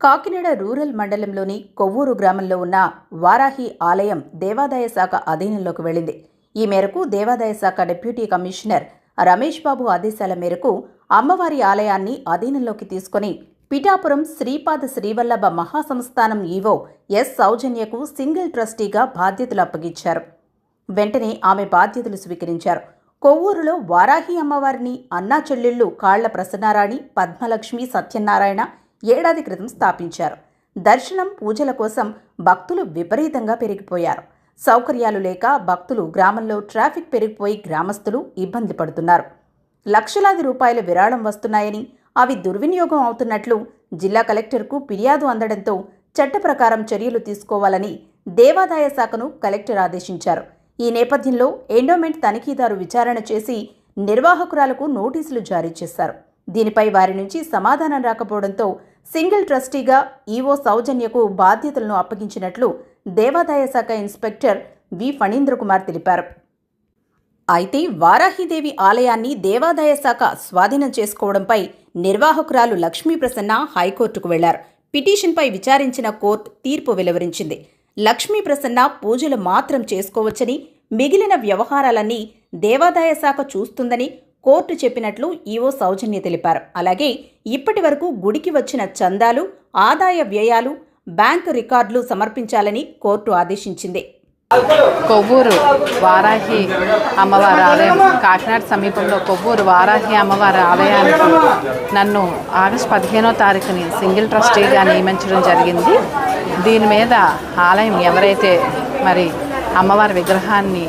Kakinada rural మండలంలోని కొవ్వూరు గ్రామంలో ఉన్న వారాహి ఆలయం దేవాదాయ శాఖ అధీనంలోకి వెళ్ళింది. ఈ మేరకు దేవాదాయ శాఖ డిప్యూటీ కమిషనర్ రమేష్ బాబు ఆదేశాల మేరకు అమ్మవారి ఆలయాన్ని అధీనంలోకి తీసుకొని పిఠాపురం శ్రీపాద శ్రీవల్లభ మహాసంస్థానం ఈవో ఎస్ సౌజన్యకు సింగిల్ ట్రస్టీగా బాధ్యతలు అప్పగించారు. వెంటనే ఆమె బాధ్యతలు స్వీకరించారు. కొవ్వూరులో వారాహి అమ్మవారిని అన్నా చెల్లెళ్ళు కాళ్ళ ప్రసన్నారాణి పద్మలక్ష్మి సత్యనారాయణ ఏడాది క్రితం స్థాపించారు. దర్శనం పూజల కోసం భక్తులు విపరీతంగా పెరిగిపోయారు. సౌకర్యాలు లేక భక్తులు గ్రామంలో ట్రాఫిక్ పెరిగిపోయి గ్రామస్తులు ఇబ్బంది పడుతున్నారు. లక్షలాది రూపాయల విరాళం వస్తున్నాయని అవి దుర్వినియోగం అవుతున్నట్లు జిల్లా కలెక్టర్కు ఫిర్యాదు అందడంతో చట్ట ప్రకారం చర్యలు తీసుకోవాలని దేవాదాయ శాఖను కలెక్టర్ ఆదేశించారు. ఈ నేపథ్యంలో ఎండోమెంట్ తనిఖీదారు విచారణ చేసి నిర్వాహకురాలకు నోటీసులు జారీ చేశారు. దీనిపై వారి నుంచి సమాధానం రాకపోవడంతో సింగిల్ ట్రస్టీగా ఈవో సౌజన్యకు బాధ్యతలను అప్పగించినట్లు దేవాదాయ శాఖ ఇన్స్పెక్టర్ వి. ఫణీంద్ర కుమార్ తెలిపారు. అయితే వారాహిదేవి ఆలయాన్ని దేవాదాయ శాఖ స్వాధీనం చేసుకోవడంపై నిర్వాహకురాలు లక్ష్మీ ప్రసన్న హైకోర్టుకు వెళ్ళారు. పిటిషన్పై విచారించిన కోర్టు తీర్పు వెలువరించింది. లక్ష్మీ ప్రసన్న పూజలు మాత్రం చేసుకోవచ్చని మిగిలిన వ్యవహారాలన్నీ దేవాదాయ శాఖ చూస్తుందని కోర్టు చెప్పినట్లు ఈవో సౌజన్య తెలిపారు. అలాగే ఇప్పటి వరకు గుడికి వచ్చిన చందాలు ఆదాయ వ్యయాలు బ్యాంకు రికార్డులు సమర్పించాలని కోర్టు ఆదేశించింది. కొవ్వూరు వారాహి అమ్మవారి ఆలయం కాకినాడ సమీపంలో కొవ్వూరు వారాహి అమ్మవారి ఆలయానికి నన్ను ఆగస్టు పదిహేనో తారీఖుని సింగిల్ ట్రస్టీగా నియమించడం జరిగింది. దీని మీద ఆలయం ఎవరైతే మరి అమ్మవారి విగ్రహాన్ని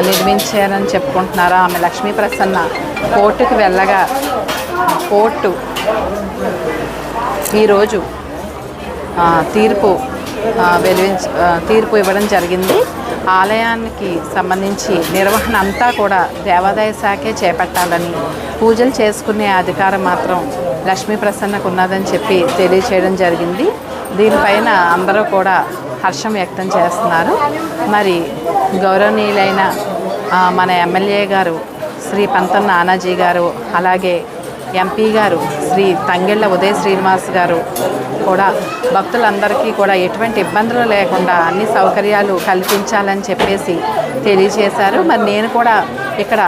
నిర్మించారని చెప్పుకుంటున్నారు? ఆమె లక్ష్మీ ప్రసన్న కోర్టుకు వెళ్ళగా కోర్టు ఈరోజు తీర్పు ఆ, వెలువించ తీర్పు ఇవ్వడం జరిగింది. ఆలయానికి సంబంధించి నిర్వహణ అంతా కూడా దేవాదాయ శాఖే చేపట్టాలని పూజలు చేసుకునే అధికారం మాత్రం లక్ష్మీ ప్రసన్నకు ఉన్నదని చెప్పి తెలియచేయడం జరిగింది. దీనిపైన అందరూ కూడా హర్షం వ్యక్తం చేస్తున్నారు. మరి గౌరవనీయులైన మన ఎమ్మెల్యే గారు శ్రీ పంతం నానాజీ గారు అలాగే ఎంపీ గారు శ్రీ తంగెళ్ళ ఉదయ శ్రీనివాస్ గారు కూడా భక్తులందరికీ కూడా ఎటువంటి ఇబ్బందులు లేకుండా అన్ని సౌకర్యాలు కల్పించాలని చెప్పేసి తెలియజేశారు. మరి నేను కూడా ఇక్కడ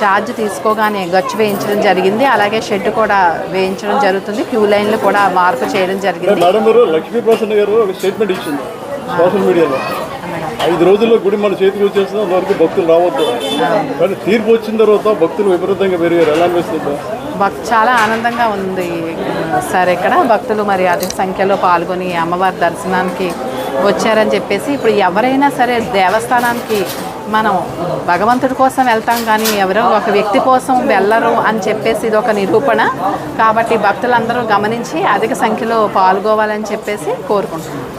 ఛార్జ్ తీసుకోగానే గచ్చు వేయించడం జరిగింది. అలాగే షెడ్ కూడా వేయించడం జరుగుతుంది. క్యూ లైన్లు కూడా మార్పు చేయడం జరిగింది. మేడం గారు లక్ష్మీ ప్రసన్న గారు ఒక స్టేట్మెంట్ ఇచ్చింది సోషల్ మీడియాలో ఐదు రోజుల్లో గుడి మన చేతికి వచ్చేసిన వరకు భక్తులు రావద్దు. కానీ తీర్పు వచ్చిన తర్వాత భక్తులు విపరీతంగా పెరిగారు. ఎలా అనిపిస్తుంది? చాలా ఆనందంగా ఉంది. సార్ ఇక్కడ భక్తులు మరి అధిక సంఖ్యలో పాల్గొని అమ్మవారి దర్శనానికి వచ్చారని చెప్పేసి ఇప్పుడు ఎవరైనా సరే దేవస్థానానికి మనం భగవంతుడి కోసం వెళ్తాం కానీ ఎవరో ఒక వ్యక్తి కోసం వెళ్ళరు అని చెప్పేసి ఇది ఒక నిరూపణ. కాబట్టి భక్తులందరూ గమనించి అధిక సంఖ్యలో పాల్గొవాలని చెప్పేసి కోరుకుంటున్నాం.